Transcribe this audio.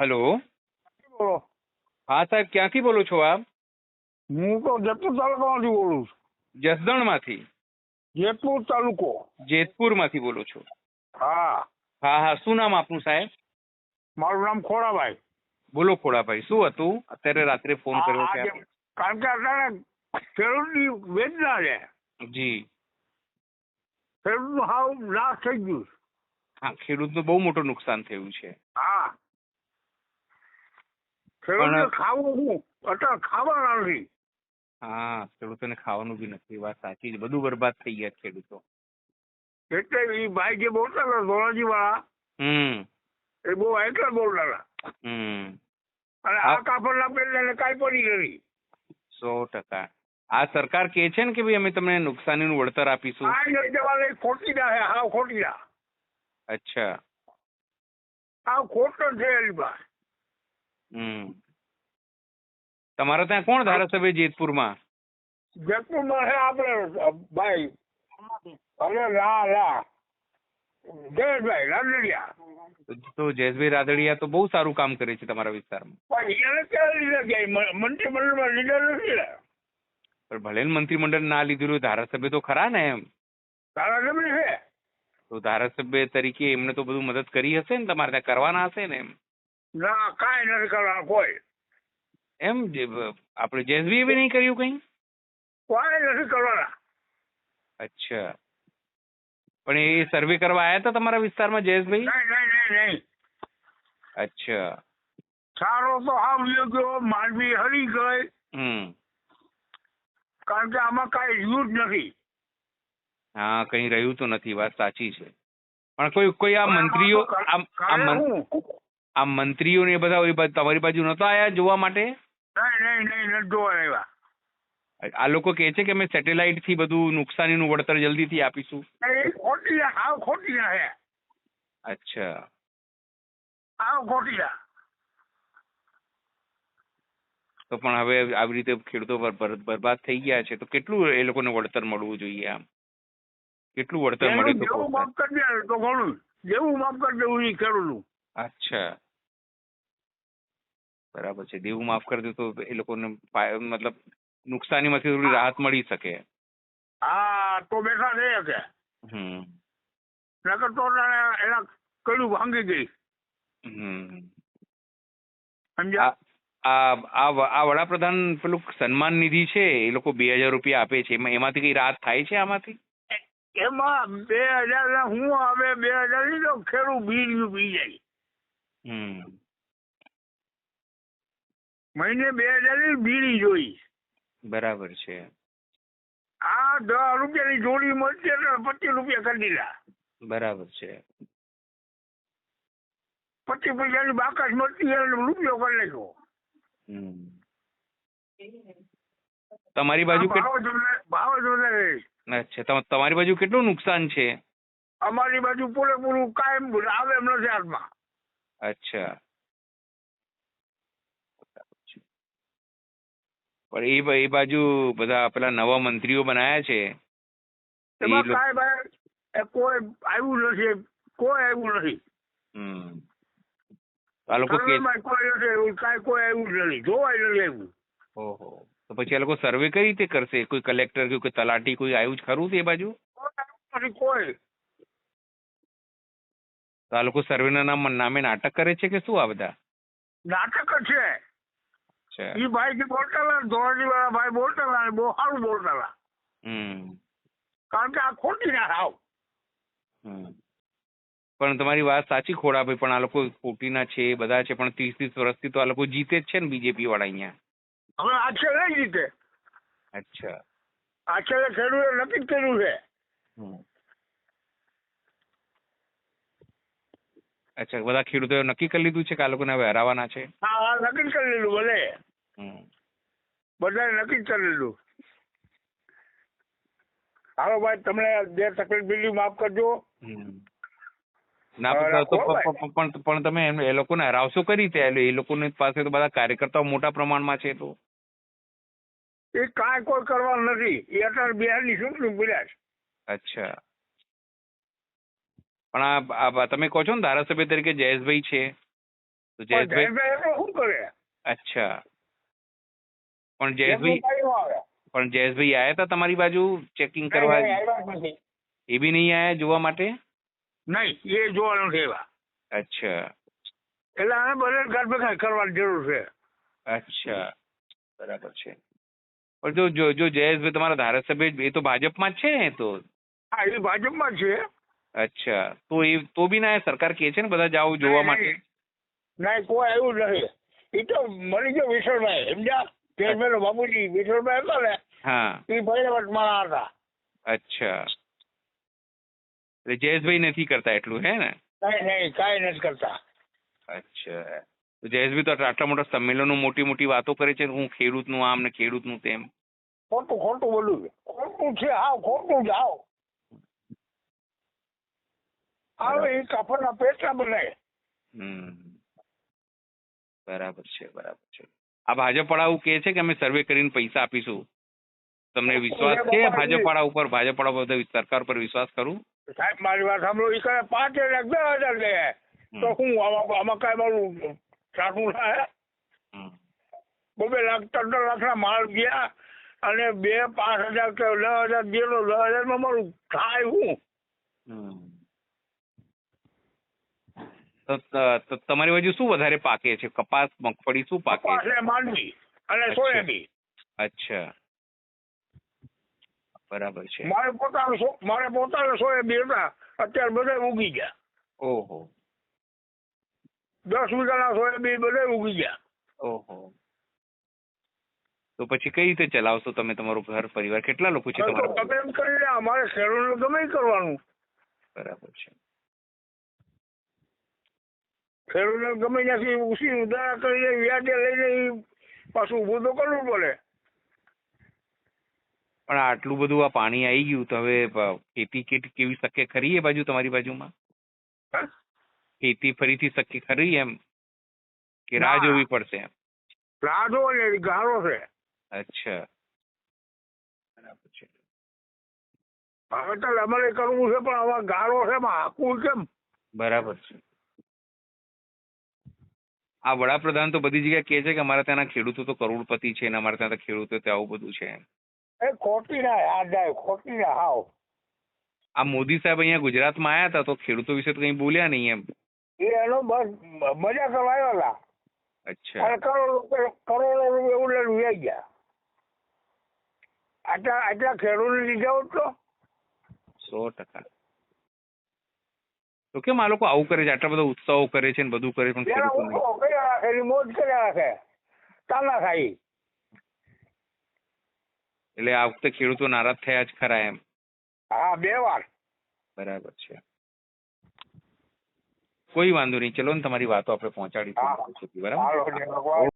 Hello. બોલો. હા સાહેબ ક્યાંથી બોલો છો આપ? હું તો જેતપુર તાલુકામાંથી બોલું છું. જસદણમાંથી? જેતપુર તાલુકો. જેતપુરમાંથી બોલો છો. હા. હા હા શું નામ આપનું સાહેબ? મારું નામ ખોડાભાઈ. બોલો ખોડાભાઈ શું હતું? અત્યારે રાત્રે ફોન કર્યો આ- કારણ કે અત્યારે ખેડૂતની વેદના છે. જી. ખેડૂતનું હાવ નાશ થઈ ગયું છે. હા ખેડૂતનું બહુ મોટું નુકસાન થયું છે. હા. ખેડૂતને ખાવું શું અત્યારે ખાવાના નથી હા ખેડૂતોને ખાવાનું બી નથી વાત સાચી છે. બધું બરબાદ થઈ ગયા ખેડૂતો. એટલે એ ભાઈ જે બોલતા હતા ધોરાજી વાળા હમ. એ બહુ એટલા બોલતા હતા હમ. અને હા. આ કાપડના પેલા કાંઈ પડી ગઈ સો ટકા. આ સરકાર કે છે ને કે ભાઈ અમે તમને નુકસાનીનું વળતર આપીશું. કાંઈ નથી દેવાના ખોટી ખોટીના છે હાવ ખોટીના અચ્છા. આ ખોટો છે એની પાસે. હમ. તમારા ત્યાં કોણ ધારાસભ્ય જેતપુરમાં? જેતપુરમાં છે આપણે ભાઈ અરે લા લા જયેશભાઈ રાદડિયા તો- જયેશભાઈ રાદડિયા તો બહુ સારું કામ કરે છે તમારા વિસ્તારમાં. પણ એને ક્યારે લીધા ગયા મંત્રીમંડળમાં લીધા નથી પણ ભલે મંત્રીમંડળ ના લીધેલું ધારાસભ્ય તો ખરા ને એમ. ધારાસભ્ય છે? તો ધારાસભ્ય તરીકે એમને તો બધું મદદ કરી હશે ને તમારે ત્યાં કરવાના હશે ને એમ. ના કાંઈ નથી કરવાનું કોઈ. એમ આપણે જયેશભાઈએ બી નહીં કર્યું કઈ? કોઈ નથી કરવાના. અચ્છા. પણ એ સર્વે કરવા આવ્યા હતા તમારા વિસ્તારમાં જયેશભાઈ નહીં નહીં નહીં નહીં. અચ્છા. સારો તો હાવ ગયો માનવી હરી ગઈ. હમ. કારણ કે આમાં કાંઈ જ નથી. હા કઈ રહ્યું તો નથી વાત સાચી છે. પણ કોઈ કોઈ આ મંત્રીઓ આ આ મંત્રીઓ ને બધા તમારી બાજુ નતો આયા જોવા માટે? નહીં નહીં નહીં નથી જોવા આવ્યા આ લોકો કહે છે કે અમે સેટેલાઇટથી બધું નુકસાનીનું વળતર જલ્દીથી આપીશું. એ ખોટી હાવ ખોટી છે. અચ્છા. હાવ ખોટી તો પણ હવે આવી રીતે ખેડૂતો બર- બર- બરબાદ થઈ ગયા છે તો કેટલું એ લોકોને વળતર મળવું જોઈએ આમ? કેટલું વળતર મળે તો જેવું માફ કરી દે તો ઘણું. માફ કરી દેવું ખેડૂતનું. અચ્છા. બરાબર છે. દેવું માફ કરી દે તો એ લોકોને ફાય- મતલબ નુકસાનીમાંથી થોડી રાહત મળી શકે. હા તો બેઠા છે કે હમ. નકર તો તારે એના કડું ભાંગી ગઈ. હમ. સમજ્યા? આ આ વ- આ વડાપ્રધાન પેલું સન્માન નિધિ છે એ લોકો બે હજાર રૂપિયા આપે છે. એમાં એમાંથી કઈ રાહત થાય છે આમાંથી? એમાં બે હજાર ને હું હવે બે હજાર લીધો ખેડૂત બીડિયું પી જાય. હમ. મહિને બે હજારની બીડી જોઈ. બરાબર છે. આ દસ રૂપિયાની જોડી મળશે એટલે પચીસ રૂપિયા કરી દીધા. બરાબર છે. પચીસ પૈસાની બાકસ મળતી એટલે રૂપિયો કરી લેજો તમારી બાજુ ભાવ જ વધારે- ભાવ જ વધારે છે. અચ્છા તમારી બાજુ કેટલું નુકસાન છે? અમારી બાજુ પૂરેપૂરું કાયમ આવે એમ નથી હાથમાં અચ્છા. પણ એ એ બાજુ બધા પેલા નવા મંત્રીઓ બનાયા છે. એમાં કાંઈ ભાઈ કોઈ આવ્યું નથી. કોઈ આવ્યું નથી. હમ. આ લોકો કોઈ આવ્યું. જ નથી. જોવાય નથી આવ્યું ઓહો. તો પછી આ લોકો સર્વે કઈ રીતે કરશે? કોઈ કલેક્ટર કે કોઈ તલાટી કોઈ આવ્યું જ ખરું તે બાજુ? કોઈ. તો આ લોકો સર્વેના નામ નામે નાટક કરે છે કે શું આ બધા? નાટક છે. એ ભાઈ જે બોલતા હતા વાળા ભાઈ બોલતા ને બહુ સારું બોલતા કારણ કે આ ખોટી ના હાવ પણ તમારી વાત સાચી ખોડા ભાઈ પણ આ લોકો ખોટીના છે એ બધા છે પણ ત્રીસ ત્રીસ વર્ષથી તો આ લોકો જીતે જ છે ને બીજેપી વાળા અહીંયા? હવે આ છેલ્લે જીતે. અચ્છા. આ છેલ્લે ખેડૂતે નક્કી કર્યું છે. અચ્છા બધા ખેડૂતોએ નક્કી કરી લીધું છે કે આ લોકોને હવે હરાવવાના છે? હા હા નક્કી કરી લીધું ભલે. બધાએ નક્કી કરી લીધું. હાલો ભાઈ તમને જે તકલીફ બીજી માફ કરજો. ના પણ પણ પણ તમે એ લોકોને હરાવશો કઈ રીતે એ લોકોની પાસે તો બધા કાર્યકર્તાઓ મોટા પ્રમાણમાં છે તો. એ કાંઈ કોઈ કરવાનું નથી. એ અત્યારે બિહારની ચૂંટણી બોલ્યા છે. અચ્છા. પણ આ આ તમે કહો છો ને ધારાસભ્ય તરીકે જયેશભાઈ છે. તો પણ જયેશભાઈ જયેશભાઈ એટલું શું કરે? અચ્છા. પણ એટલું જયેશભાઈ કાંઈ ન આવે. પણ જયેશભાઈ આયા હતા તમારી બાજુ ચેકિંગ નહીં, કરવા? નહીં, આવ્યા જ નથી. એ બી નહીં આયા જોવા માટે? નહીં એ જોવા નથી એવા. અચ્છા. એટલે આને બધે ઘર ભેગા કરવાની જરૂર છે. અચ્છા. બરાબર છે. પણ જો જો જો જયેશભાઈ તમારા ધારાસભ્ય એ તો ભાજપમાં જ છે ને એ તો? હા એ ભાજપમાં જ છે. અચ્છા. તો એ તો બી ના સરકાર કહે છે ને બધા જાવ જોવા માટે? નહીં કોઈ આવ્યું નથી. એ તો મળી ગયો વિઠ્ઠલભાઈ સમજ્યા? પેરમેલો બાબુજી વિઠ્ઠલભાઈ હતા ને? હા. એ ભૈરવટ મારા હતા. અચ્છા. એટલે જયેશભાઈ નથી કરતા એટલું હે ને? કઈ નહીં કઈ નથી કરતા. અચ્છા. જયેશભાઈ તો આટલા મોટા સંમેલનો મોટી મોટી વાતો કરે છે હું ખેડૂતનું આમ ને ખેડૂતનું તેમ. ખોટું ખોટું બોલું ખોટું છે આવ ખોટું જ હાવ આવે એ કાપડના પેટના બનાય હમ. બરાબર છે બરાબર છે. આ ભાજપવાળા આવું કહે છે કે અમે સર્વે કરીને પૈસા આપીશું. તમને વિશ્વાસ છે? ભાજપવાળા ઉપર ભાજપવાળા બધા સરકાર પર વિશ્વાસ કરું? સાહેબ મારી વાત સાંભળો એ કરે પાંચ લાખ બે હજાર લે તો હું આમાં કાંઈ મારું સાચું થાય. બબે લાખ ત્રણ લાખના માલ ગયા અને બે પાંચ હજાર કે દસ હજાર ગયેલો દસ હજારમાં મારું થાય હું. તો તમારી બાજુ શું વધારે પાકે છે? કપાસ મગફળી શું પાકે છે? માંડવી અને. સોયાબીન. અચ્છા. બરાબર છે. મારે પોતાનું મારે પોતાનું સોયાબીન હતા. અત્યારે બધા ઉગી ગયા. ઓહો. દસ વીઘાના સોયાબીન બધા ઉગી ગયા. ઓહો. તો પછી કઈ રીતે ચલાવશો તમે તમારું ઘર પરિવાર? કેટલા લોકો છે તમારા તમે એમ કરીને અમારે ખેડૂતને ગમે કરવાનું. બરાબર છે. ખેડૂતને ગમે ત્યાંથી ઉછી ઉધારા કરીને વ્યાજે લઈને પાછું ઊભું તો કરવું પડે. પણ આટલું બધું આ પાણી આવી ગયું તો હવે ખેતી કેટ- કેવી શક્ય ખરી એ બાજુ તમારી બાજુમાં? ખેતી ફરીથી શક્ય ખરી એમ? કે રાહ જોવી પડશે એમ? રાધો ને ગાળો છે. અચ્છા. બરાબર છે. હવે તો અમારે કરવું છે પણ હવે ગાળો છે એમાં હાકવું કેમ? બરાબર છે. આ વડાપ્રધાન તો બધી જગ્યાએ કહે છે કે અમારા ત્યાંના ખેડૂતો તો કરોડપતિ છે ને અમારા ત્યાં તો ખેડૂતો તો આવું બધું છે. એ ખોટી ના આ જાય ખોટી ના હાવ. આ મોદી સાહેબ અહીંયા ગુજરાતમાં આવ્યા હતા તો ખેડૂતો વિશે તો કંઈ બોલ્યા નહીં એમ. એ એનો બસ મજા કરવા આવ્યા અચ્છા. અને કરોડો કરોડો રૂપિયા એવું લઈને વ્યાઈ ગયા. આટલા આટલા ખેડૂત લીધા હોત તો? સો ટકા. તો કેમ આ લોકો આવું કરે છે? આટલા બધા ઉત્સવો કરે છે ને બધું કરે પણ ખેડૂતોને? કર્યા રાખે તાના ખાઈ એટલે આ વખતે ખેડૂતો નારાજ થયા જ ખરા એમ. હા બે વાર. બરાબર છે. કોઈ વાંધો નહીં. ચલો ને તમારી વાતો આપણે સુધી, બરાબર?